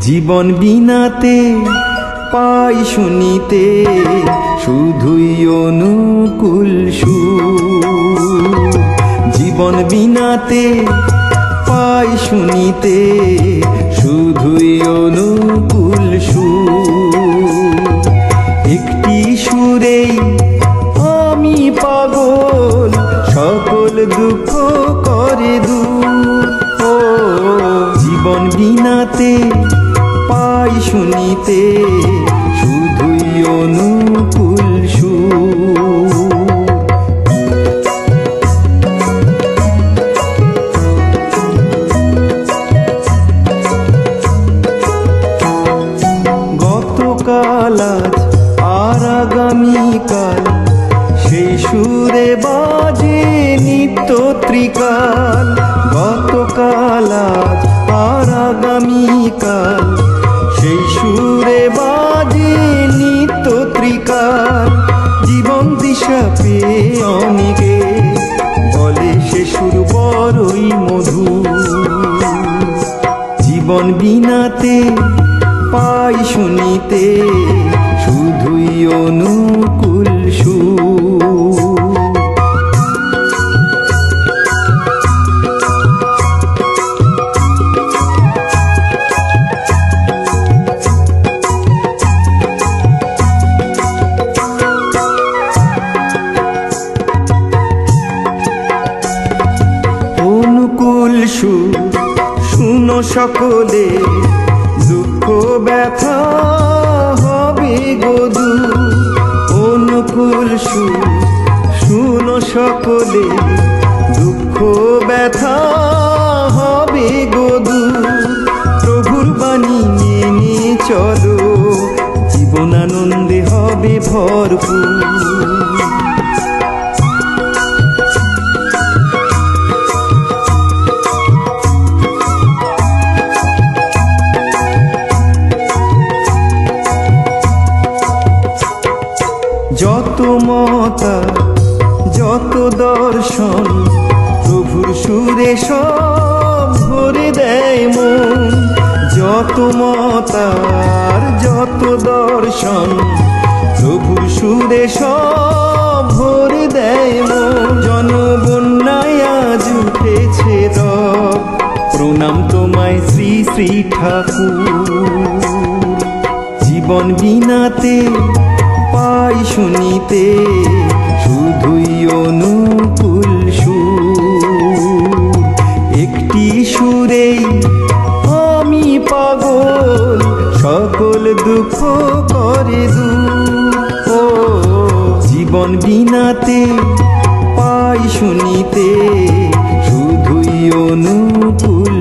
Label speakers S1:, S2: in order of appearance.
S1: জীবন বিনাতে, পাই শুনিতে, শুধুই অনুকূল জীবন বিনাতে, পাই শুনিতে, শুধুই অনুকূল একটি সুরেই আমি পাগল, সকল দুঃখ করে ও জীবন বিনাতে পাই শুনিতে, শুধুই অনুকূল সুর। গতকাল আজ আর আগামীকাল সেই সুরে বাজে নিত্য ত্রিকাল। গতকাল আজ আর আগামীকাল দিশা বলে সুর বড়ই মধু। জীবন বিনাতে পাই শুনিতে শুধুই অনুকূল সুর। শুনো সকলে, দুঃখ ব্যথা হবে গদু অনুকূল সুর শুনো সকলে, দুঃখ ব্যথা হবে গদু প্রভুর বাণী মেনে চলো, জীবনানন্দে হবে ভরপুর। মতা, যত দর্শন প্রভুর সুরে সব ভরে দেয় মন। যত মতার যত দর্শন প্রভুর সুরে সব ভরে দেয় মন। জনবন্যায় আজ উঠেছে রব, প্রণাম তোমায় শ্রী শ্রী ঠাকুর। জীবন বিনাতে পাই শুনিতে। পাগল সকল দুঃখ করে দু ও জীবন বিনাতে পাই শুনিতে শুধুই অনুকূল